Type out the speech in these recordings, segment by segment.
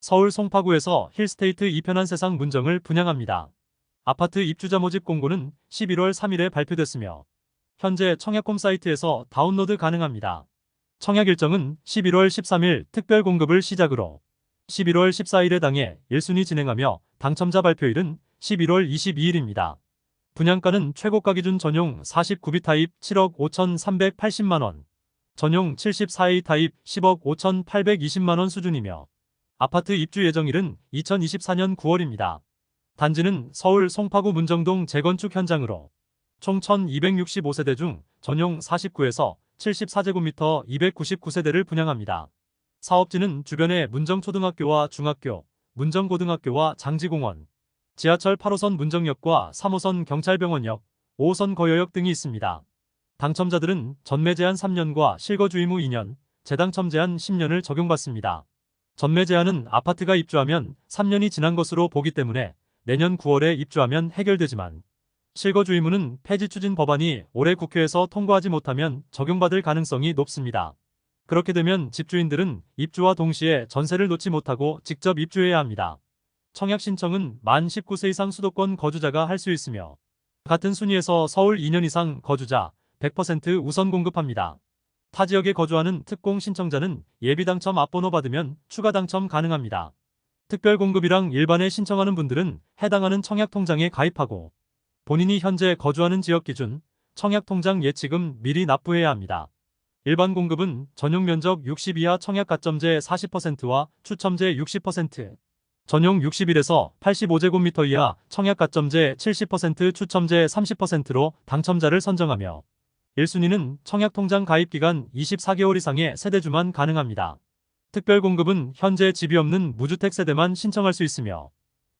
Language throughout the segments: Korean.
서울 송파구에서 힐스테이트 이편한 세상 문정을 분양합니다. 아파트 입주자 모집 공고는 11월 3일에 발표됐으며 현재 청약홈 사이트에서 다운로드 가능합니다. 청약 일정은 11월 13일 특별 공급을 시작으로 11월 14일에 당해 1순위 진행하며 당첨자 발표일은 11월 22일입니다. 분양가는 최고가 기준 전용 49비 타입 7억 5,380만원, 전용 74A 타입 10억 5,820만원 수준이며 아파트 입주 예정일은 2024년 9월입니다. 단지는 서울 송파구 문정동 재건축 현장으로 총 1265세대 중 전용 49에서 74제곱미터 299세대를 분양합니다. 사업지는 주변에 문정초등학교와 중학교, 문정고등학교와 장지공원, 지하철 8호선 문정역과 3호선 경찰병원역, 5호선 거여역 등이 있습니다. 당첨자들은 전매 제한 3년과 실거주 의무 2년, 재당첨 제한 10년을 적용받습니다. 전매 제한은 아파트가 입주하면 3년이 지난 것으로 보기 때문에 내년 9월에 입주하면 해결되지만 실거주 의무는 폐지 추진 법안이 올해 국회에서 통과하지 못하면 적용받을 가능성이 높습니다. 그렇게 되면 집주인들은 입주와 동시에 전세를 놓지 못하고 직접 입주해야 합니다. 청약 신청은 만 19세 이상 수도권 거주자가 할 수 있으며 같은 순위에서 서울 2년 이상 거주자 100% 우선 공급합니다. 타 지역에 거주하는 특공 신청자는 예비 당첨 앞번호 받으면 추가 당첨 가능합니다. 특별 공급이랑 일반에 신청하는 분들은 해당하는 청약 통장에 가입하고 본인이 현재 거주하는 지역 기준 청약 통장 예치금 미리 납부해야 합니다. 일반 공급은 전용 면적 60 이하 청약 가점제 40%와 추첨제 60%, 전용 61에서 85제곱미터 이하 청약 가점제 70% 추첨제 30%로 당첨자를 선정하며 1순위는 청약통장 가입기간 24개월 이상의 세대주만 가능합니다. 특별 공급은 현재 집이 없는 무주택 세대만 신청할 수 있으며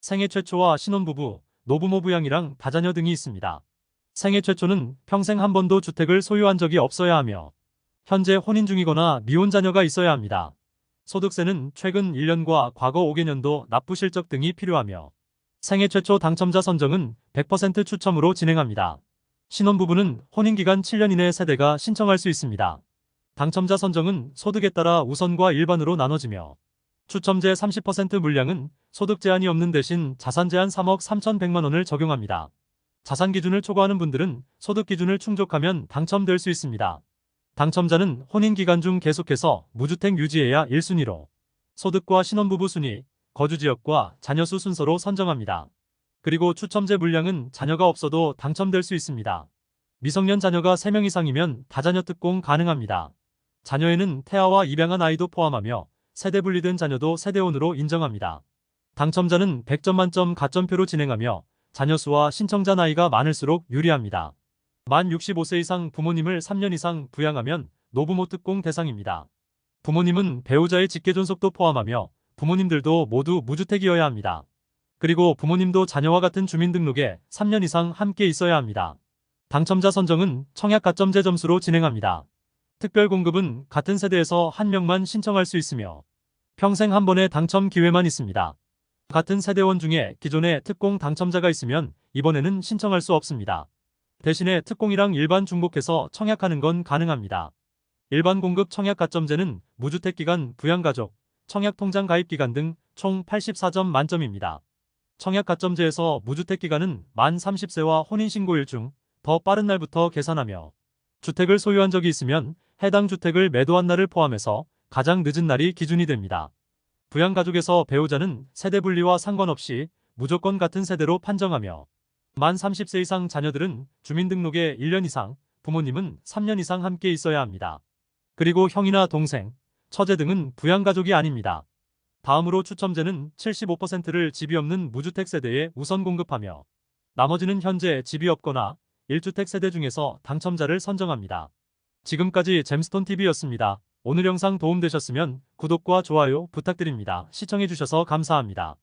생애 최초와 신혼부부, 노부모 부양이랑 다자녀 등이 있습니다. 생애 최초는 평생 한 번도 주택을 소유한 적이 없어야 하며 현재 혼인 중이거나 미혼 자녀가 있어야 합니다. 소득세는 최근 1년과 과거 5개년도 납부 실적 등이 필요하며 생애 최초 당첨자 선정은 100% 추첨으로 진행합니다. 신혼부부는 혼인기간 7년 이내 세대가 신청할 수 있습니다. 당첨자 선정은 소득에 따라 우선과 일반으로 나눠지며 추첨제 30% 물량은 소득 제한이 없는 대신 자산 제한 3억 3,100만 원을 적용합니다. 자산 기준을 초과하는 분들은 소득 기준을 충족하면 당첨될 수 있습니다. 당첨자는 혼인 기간 중 계속해서 무주택 유지해야 1순위로 소득과 신혼부부 순위, 거주 지역과 자녀수 순서로 선정합니다. 그리고 추첨제 물량은 자녀가 없어도 당첨될 수 있습니다. 미성년 자녀가 3명 이상이면 다자녀 특공 가능합니다. 자녀에는 태아와 입양한 아이도 포함하며 세대 분리된 자녀도 세대원으로 인정합니다. 당첨자는 100점 만점 가점표로 진행하며 자녀 수와 신청자 나이가 많을수록 유리합니다. 만 65세 이상 부모님을 3년 이상 부양하면 노부모 특공 대상입니다. 부모님은 배우자의 직계 존속도 포함하며 부모님들도 모두 무주택이어야 합니다. 그리고 부모님도 자녀와 같은 주민등록에 3년 이상 함께 있어야 합니다. 당첨자 선정은 청약 가점제 점수로 진행합니다. 특별 공급은 같은 세대에서 한 명만 신청할 수 있으며 평생 한 번의 당첨 기회만 있습니다. 같은 세대원 중에 기존에 특공 당첨자가 있으면 이번에는 신청할 수 없습니다. 대신에 특공이랑 일반 중복해서 청약하는 건 가능합니다. 일반 공급 청약 가점제는 무주택 기간, 부양가족, 청약 통장 가입 기간 등 총 84점 만점입니다. 청약 가점제에서 무주택 기간은 만 30세와 혼인신고일 중 더 빠른 날부터 계산하며 주택을 소유한 적이 있으면 해당 주택을 매도한 날을 포함해서 가장 늦은 날이 기준이 됩니다. 부양가족에서 배우자는 세대 분리와 상관없이 무조건 같은 세대로 판정하며 만 30세 이상 자녀들은 주민등록에 1년 이상, 부모님은 3년 이상 함께 있어야 합니다. 그리고 형이나 동생, 처제 등은 부양가족이 아닙니다. 다음으로 추첨제는 75%를 집이 없는 무주택 세대에 우선 공급하며 나머지는 현재 집이 없거나 1주택 세대 중에서 당첨자를 선정합니다. 지금까지 잼스톤TV였습니다. 오늘 영상 도움되셨으면 구독과 좋아요 부탁드립니다. 시청해주셔서 감사합니다.